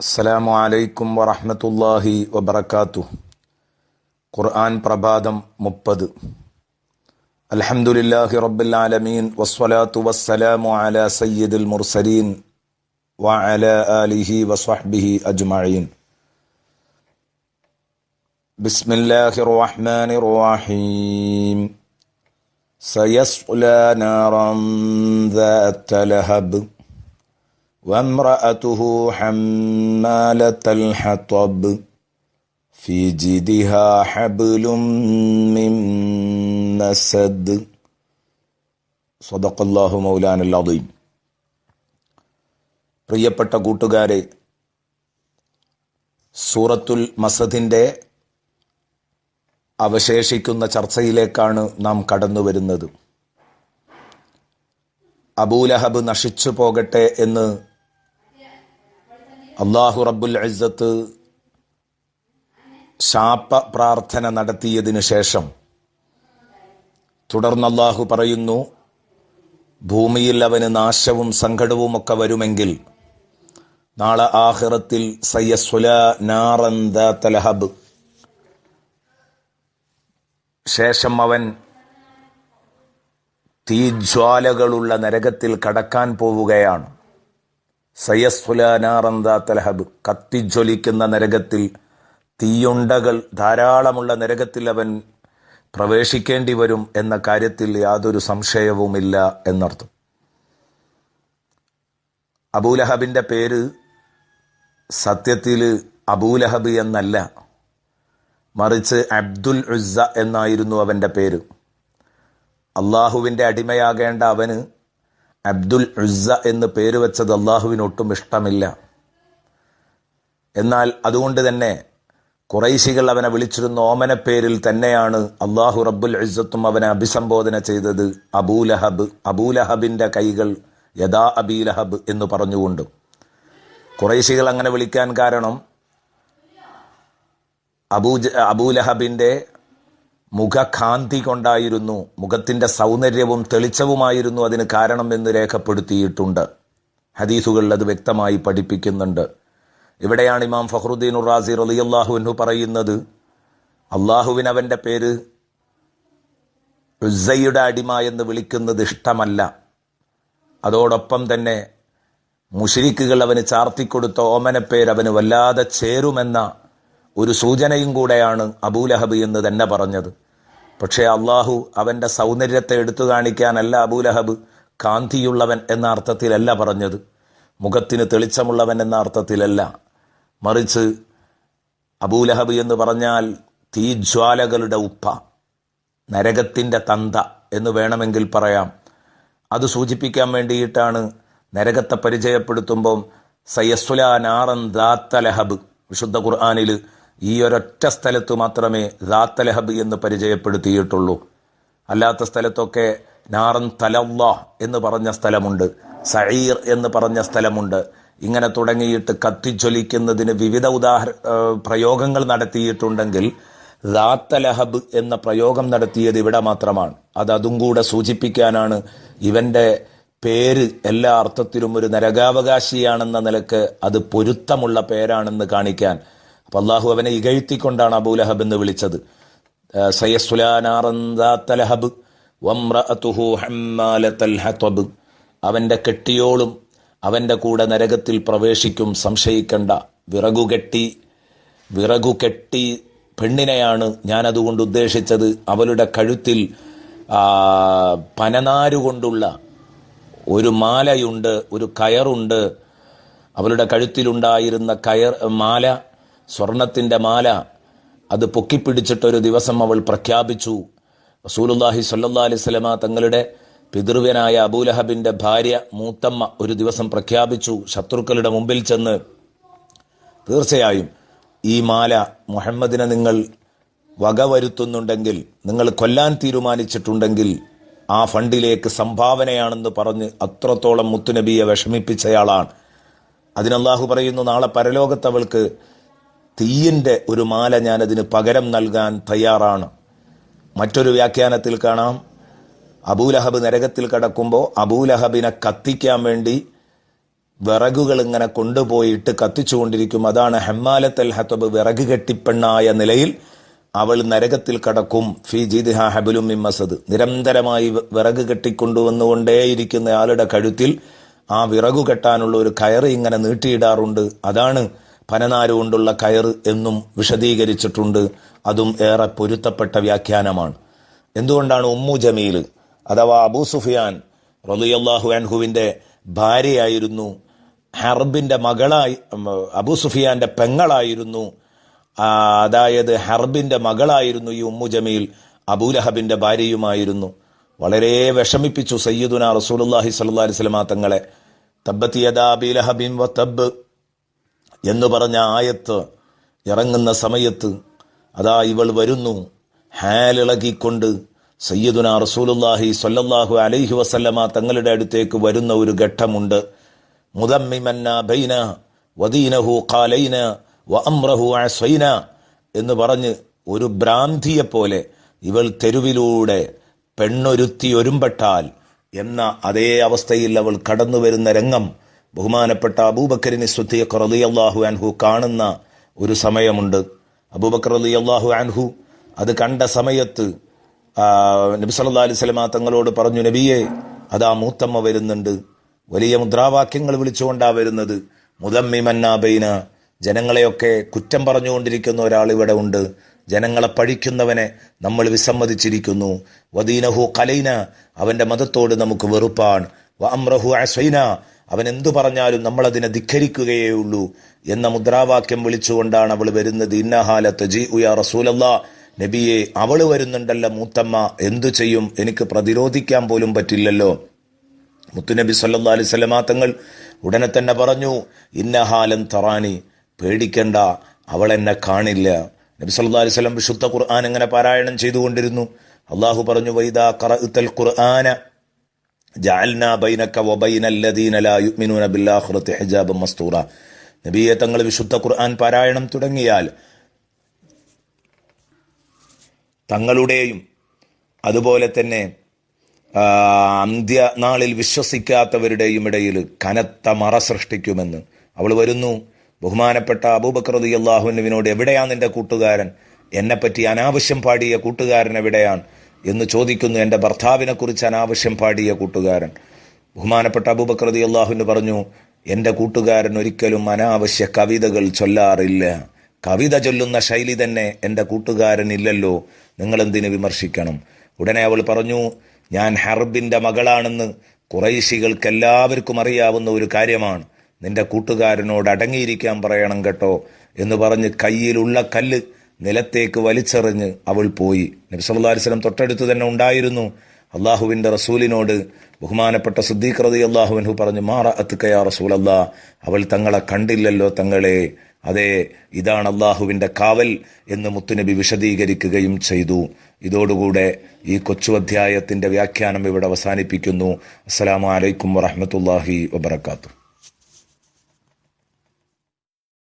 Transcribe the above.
അസ്സലാമു അലൈക്കും വറഹ്മത്തുള്ളാഹി വബറകാതുഹു ഖുർആൻ പ്രഭാതം മുപ്പത് അൽഹംദുലില്ലാഹി റബ്ബിൽ ആലമീൻ വസ്സലാത്തു വസ്സലാമു അലാ സയ്യിദിൽ മുർസലീൻ വഅലാ ആലിഹി വസ്വഹ്ബിഹി അജ്മഈൻ ബിസ്മില്ലാഹിർ റഹ്മാനിർ റഹീം സയസ്ലാ നാറൻ ذات لهب وامرأته حمالة الحطب في جيدها حبل من مسد صدق الله مولانا العظيم പ്രിയപ്പെട്ട കൂട്ടുകാരെ സൂറത്തുൽ മസദിന്റെ അവശേഷിക്കുന്ന ചർച്ചയിലേക്കാണ് നാം കടന്നു വരുന്നത് അബൂലഹബ് നശിച്ചു പോകട്ടെ എന്ന് അള്ളാഹു റബ്ബുൽ ഇസ്സത്ത് ശാപ പ്രാർത്ഥന നടത്തിയതിനു ശേഷം തുടർന്ന് അള്ളാഹു പറയുന്നു ഭൂമിയിൽ അവന് നാശവും സങ്കടവും ഒക്കെ വരുമെങ്കിൽ നാളെ ആഹിറത്തിൽ സയ്യസ്വല നാറന്തലഹബ് ശേഷം അവൻ തീജ്വാലകളുള്ള നരകത്തിൽ കടക്കാൻ പോവുകയാണ്. സയസ്ഫുലാനാറന്താത്തലഹബ് കത്തിജ്വലിക്കുന്ന നരകത്തിൽ തീയുണ്ടകൾ ധാരാളമുള്ള നരകത്തിൽ അവൻ പ്രവേശിക്കേണ്ടി വരും എന്ന കാര്യത്തിൽ യാതൊരു സംശയവുമില്ല എന്നർത്ഥം. അബൂലഹബിന്റെ പേര് സത്യത്തിൽ അബൂലഹബ് എന്നല്ല. മറിച്ച് അബ്ദുൽ ഉസ്സ എന്നായിരുന്നു അവന്റെ പേര്. അള്ളാഹുവിന്റെ അടിമയാകേണ്ട അവന് അബ്ദുൽ ഉസ്സ എന്ന് പേര് വെച്ചത് അള്ളാഹുവിന് ഒട്ടും ഇഷ്ടമില്ല. എന്നാൽ അതുകൊണ്ട് തന്നെ കുറൈശികൾ അവനെ വിളിച്ചിരുന്ന. ഓമന പേരിൽ തന്നെയാണ് അള്ളാഹു റബ്ബുൽ ഇസ്സത്തും അവനെ അഭിസംബോധന ചെയ്തത്. അബൂലഹബ് അബൂലഹബിന്റെ കൈകൾ യഥാ അബീലഹബ് എന്ന് പറഞ്ഞുകൊണ്ട്. കുറൈശികൾ അങ്ങനെ വിളിക്കാൻ കാരണം അബൂ അബൂലഹബിന്റെ മുഖകാന്തി കൊണ്ടായിരുന്നു മുഖത്തിന്റെ സൗന്ദര്യവും തെളിച്ചവുമായിരുന്നു അതിന് കാരണം എന്ന് രേഖപ്പെടുത്തിയിട്ടുണ്ട്. ഹദീസുകളിൽ അത് വ്യക്തമായി പഠിപ്പിക്കുന്നുണ്ട്. ഇവിടെയാണ് ഇമാം ഫഹ്റുദ്ദീൻ ഉറാസി റലിയല്ലാഹുവിനു പറയുന്നത് അള്ളാഹുവിന് അവന്റെ പേര് ഉസയുടെ അടിമ എന്ന് വിളിക്കുന്നത് ഇഷ്ടമല്ല. അതോടൊപ്പം തന്നെ മുഷിരിക്കുകൾ അവന് ചാർത്തിക്കൊടുത്ത ഓമനപ്പേര് അവന് വല്ലാതെ ചേരുമെന്ന ഒരു സൂചനയും കൂടെയാണ് അബൂലഹബ് എന്ന് തന്നെ പറഞ്ഞത്. പക്ഷേ അള്ളാഹു അവന്റെ സൗന്ദര്യത്തെ എടുത്തു കാണിക്കാനല്ല അബൂലഹബ് കാന്തിയുള്ളവൻ എന്ന അർത്ഥത്തിലല്ല പറഞ്ഞത്. മുഖത്തിന് തെളിച്ചമുള്ളവൻ എന്ന അർത്ഥത്തിലല്ല. മറിച്ച് അബൂലഹബ് എന്ന് പറഞ്ഞാൽ തീജ്വാലകളുടെ ഉപ്പ നരകത്തിന്റെ തന്ത എന്ന് വേണമെങ്കിൽ പറയാം. അത് സൂചിപ്പിക്കാൻ വേണ്ടിയിട്ടാണ് നരകത്തെ പരിചയപ്പെടുത്തുമ്പോൾ സയസ്സുല നാറൻ ദാത്തലഹബ് വിശുദ്ധ ഖുർആാനിൽ ഈ ഒരൊറ്റ സ്ഥലത്ത് മാത്രമേ ദാത്തലഹബ് എന്ന് പരിചയപ്പെടുത്തിയിട്ടുള്ളൂ. അല്ലാത്ത സ്ഥലത്തൊക്കെ നാറൻ തലവ എന്ന് പറഞ്ഞ സ്ഥലമുണ്ട്. സഹീർ എന്ന് പറഞ്ഞ സ്ഥലമുണ്ട്. ഇങ്ങനെ തുടങ്ങിയിട്ട് കത്തിജ്വലിക്കുന്നതിന് വിവിധ ഉദാഹര പ്രയോഗങ്ങൾ നടത്തിയിട്ടുണ്ടെങ്കിൽ ദാത്തലഹബ് എന്ന പ്രയോഗം നടത്തിയത് ഇവിടെ മാത്രമാണ്. അത് അതും കൂടെ സൂചിപ്പിക്കാനാണ് ഇവന്റെ പേര് എല്ലാ അർത്ഥത്തിലും ഒരു നരകാവകാശിയാണെന്ന നിലയ്ക്ക് അത് പൊരുത്തമുള്ള പേരാണെന്ന് കാണിക്കാൻ അപ്പൊ അള്ളാഹു അവനെ ഇകഴ്ത്തിക്കൊണ്ടാണ് അബൂലഹബ് എന്ന് വിളിച്ചത്. സയസ്സുലാനാറന്താത്തലഹബ് അവന്റെ കെട്ടിയോളും അവന്റെ കൂടെ നരകത്തിൽ പ്രവേശിക്കും സംശയിക്കണ്ട. വിറകുകെട്ടി വിറകുകെട്ടി പെണ്ണിനെയാണ് ഞാനതുകൊണ്ട് ഉദ്ദേശിച്ചത്. അവളുടെ കഴുത്തിൽ പനനാരുകൊണ്ടുള്ള ഒരു മാലയുണ്ട് ഒരു കയറുണ്ട്. അവളുടെ കഴുത്തിലുണ്ടായിരുന്ന കയർ മാല സ്വർണത്തിന്റെ മാല. അത് പൊക്കിപ്പിടിച്ചിട്ടൊരു ദിവസം അവൾ പ്രഖ്യാപിച്ചു. റസൂലുല്ലാഹി സല്ലാ അലൈഹി സ്വലമ തങ്ങളുടെ പിതൃവ്യനായ അബൂലഹബിന്റെ ഭാര്യ മൂത്തമ്മ ഒരു ദിവസം പ്രഖ്യാപിച്ചു ശത്രുക്കളുടെ മുമ്പിൽ ചെന്ന് തീർച്ചയായും ഈ മാല മുഹമ്മദിനെ നിങ്ങൾ വകവരുത്തുന്നുണ്ടെങ്കിൽ നിങ്ങൾ കൊല്ലാൻ തീരുമാനിച്ചിട്ടുണ്ടെങ്കിൽ ആ ഫണ്ടിലേക്ക് സംഭാവനയാണെന്ന് പറഞ്ഞ് അത്രത്തോളം മുത്തുനബിയെ വിഷമിപ്പിച്ചയാളാണ്. അതിനല്ലാഹു പറയുന്നു നാളെ പരലോകത്തവൾക്ക് തീയിന്റെ ഒരു മാല ഞാനതിന് പകരം നൽകാൻ തയ്യാറാണ്. മറ്റൊരു വ്യാഖ്യാനത്തിൽ കാണാം. അബൂലഹബ് നരകത്തിൽ കടക്കുമ്പോൾ അബൂലഹബിനെ കത്തിക്കാൻ വേണ്ടി വിറകുകൾ ഇങ്ങനെ കൊണ്ടുപോയിട്ട് കത്തിച്ചുകൊണ്ടിരിക്കും. അതാണ് ഹെമ്മാലത്തൽ ഹത്തബ് വിറക് കെട്ടിപ്പെണ്ണായ നിലയിൽ അവൾ നരകത്തിൽ കടക്കും. ഫി ജിദ്ഹ ഹബലും മിമ്മസദ് മസദ്. നിരന്തരമായി വിറക് കെട്ടിക്കൊണ്ടുവന്നുകൊണ്ടേയിരിക്കുന്ന ആളുടെ കഴുത്തിൽ ആ വിറകു കെട്ടാനുള്ള ഒരു കയറ് ഇങ്ങനെ നീട്ടിയിടാറുണ്ട്. അതാണ് പനനാര് കൊണ്ടുള്ള കയറ് എന്നും വിശദീകരിച്ചിട്ടുണ്ട്. അതും ഏറെ പൊരുത്തപ്പെട്ട വ്യാഖ്യാനമാണ്. എന്തുകൊണ്ടാണ് ഉമ്മു ജമീൽ അഥവാ അബൂ സുഫിയാൻ റളിയല്ലാഹു അൻഹുവിന്റെ ഭാര്യയായിരുന്നു ഹർബിന്റെ മകളായി അബൂ സുഫിയാന്റെ പെങ്ങളായിരുന്നു അതായത് ഹർബിന്റെ മകളായിരുന്നു ഈ ഉമ്മു ജമീൽ അബൂലഹബിന്റെ ഭാര്യയുമായിരുന്നു. വളരെ വിഷമിപ്പിച്ചു സയ്യിദുന റസൂലുള്ളാഹി സ്വല്ലല്ലാഹി അലൈഹി വസല്ലമ തങ്ങളെ. തബ്ബത്ത് യദാ അബീ ലഹബിൻ വതബ് എന്ന് പറഞ്ഞ ആയത്ത് ഇറങ്ങുന്ന സമയത്ത് അതാ ഇവൾ വരുന്നു. ഹാലിളകിക്കൊണ്ട് സയ്യദുന റസൂലുല്ലാഹി സൊല്ലാഹു അലൈഹി വസല്ലമ തങ്ങളുടെ അടുത്തേക്ക് വരുന്ന ഒരു ഘട്ടമുണ്ട്. മുദമ്മിമന്ന വദീനഹു എന്ന് പറഞ്ഞ് ഒരു ഭ്രാന്തിയെ പോലെ ഇവൾ തെരുവിലൂടെ പെണ്ണൊരുത്തി ഒരുമ്പെട്ടാൽ എന്ന അതേ അവസ്ഥയിൽ അവൾ കടന്നു വരുന്ന രംഗം ബഹുമാനപ്പെട്ട അബൂബക്കറിനെ അബൂബക്കറിന് സുദ്ദീഖ് അള്ളാഹു അൻഹു കാണുന്ന ഒരു സമയമുണ്ട്. അബൂബക്കർ അലി അള്ളാഹു അൻഹു അത് കണ്ട സമയത്ത് നബി സല്ലാ അലൈഹി തങ്ങളോട് പറഞ്ഞു നബിയെ അതാ മൂത്തമ്മ വരുന്നുണ്ട്. വലിയ മുദ്രാവാക്യങ്ങൾ വിളിച്ചുകൊണ്ടാ വരുന്നത്. മുതമ്മി മന്നാബൈന ജനങ്ങളെയൊക്കെ കുറ്റം പറഞ്ഞുകൊണ്ടിരിക്കുന്ന ഒരാൾ ഇവിടെ ഉണ്ട്. ജനങ്ങളെ പഴിക്കുന്നവനെ നമ്മൾ വിസമ്മതിച്ചിരിക്കുന്നു. വദീനഹു കലൈന അവന്റെ മതത്തോട് നമുക്ക് വെറുപ്പാണ്. അമ്രഹു അസ്വൈന അവൻ എന്തു പറഞ്ഞാലും നമ്മൾ അതിനെ ധിഖരിക്കുകയേ ഉള്ളൂ എന്ന മുദ്രാവാക്യം വിളിച്ചുകൊണ്ടാണ് അവൾ വരുന്നത്. ഇന്നഹാലത്ത് ജി ഉയ റസൂലല്ലാ. നബിയെ അവൾ വരുന്നുണ്ടല്ലോ മൂത്തമ്മ എന്തു ചെയ്യും? എനിക്ക് പ്രതിരോധിക്കാൻ പോലും പറ്റില്ലല്ലോ. മുത്തുനബി സല്ലാ അലൈഹി സ്വലമാ തങ്ങൾ ഉടനെ തന്നെ പറഞ്ഞു ഇന്നഹാലം തറാനി പേടിക്കണ്ട അവൾ എന്നെ കാണില്ല. നബി സല്ലാ അലിസ്ലം വിശുദ്ധ ഖുർആൻ ഇങ്ങനെ പാരായണം ചെയ്തുകൊണ്ടിരുന്നു. അള്ളാഹു പറഞ്ഞു വൈദാ ഖുർആന ജഅൽനാ ബൈനക വബൈനല്ലദീന ലാ യുഅ്മിനൂന ബില്ലാഖിറതി ഹിജാബൻ മസ്തൂറ. നബിയെ തങ്ങൾ വിശുദ്ധ ഖുർആൻ പാരായണം തുടങ്ങിയാൽ തങ്ങളുടെയും അതുപോലെ തന്നെ അന്ത്യ അന്ത്യനാളിൽ വിശ്വസിക്കാത്തവരുടെയും ഇടയിൽ കനത്ത മറ സൃഷ്ടിക്കുമെന്ന്. അവൾ വരുന്നു. ബഹുമാനപ്പെട്ട അബൂബക്കർ അള്ളാഹുനുവിനോട് എവിടെയാണ് എവിടെയാ നിന്റെ കൂട്ടുകാരൻ? എന്നെപ്പറ്റി അനാവശ്യം പാടിയ കൂട്ടുകാരൻ എവിടെയാണ്? എന്ന് ചോദിക്കുന്നു എന്റെ ഭർത്താവിനെ കുറിച്ച് അനാവശ്യം പാടിയ കൂട്ടുകാരൻ. ബഹുമാനപ്പെട്ട അബൂബക്കർ റതി അള്ളാഹുവിന് പറഞ്ഞു എന്റെ കൂട്ടുകാരൻ ഒരിക്കലും അനാവശ്യ കവിതകൾ ചൊല്ലാറില്ല. കവിത ചൊല്ലുന്ന ശൈലി തന്നെ എന്റെ നിങ്ങൾ എന്തിനു വിമർശിക്കണം? ഉടനെ അവൾ പറഞ്ഞു ഞാൻ ഹർബിന്റെ മകളാണെന്ന് കുറൈശികൾക്ക് എല്ലാവർക്കും അറിയാവുന്ന ഒരു കാര്യമാണ്. നിന്റെ കൂട്ടുകാരനോട് അടങ്ങിയിരിക്കാൻ പറയണം കേട്ടോ. എന്ന് പറഞ്ഞ് കയ്യിലുള്ള കല്ല് നിലത്തേക്ക് വലിച്ചെറിഞ്ഞ് അവൾ പോയി. നബി സല്ലല്ലാഹു അലൈഹി വസല്ലം തൊട്ടടുത്ത് തന്നെ ഉണ്ടായിരുന്നു. അള്ളാഹുവിന്റെ റസൂലിനോട് ബഹുമാനപ്പെട്ട സുദ്ദീഖ് റതി അള്ളാഹുവിൻഹു പറഞ്ഞു മാറ അത്തുക്കയാ അല്ലാ അവൾ തങ്ങളെ കണ്ടില്ലല്ലോ തങ്ങളെ. അതെ ഇതാണ് അള്ളാഹുവിന്റെ കാവൽ എന്ന് മുത്തുനബി വിശദീകരിക്കുകയും ചെയ്തു. ഇതോടുകൂടെ ഈ കൊച്ചു അധ്യായത്തിന്റെ വ്യാഖ്യാനം ഇവിടെ അവസാനിപ്പിക്കുന്നു. അസ്സലാമു അലൈക്കും വറഹ്മത്തുള്ളാഹി വബറകാതുഹു.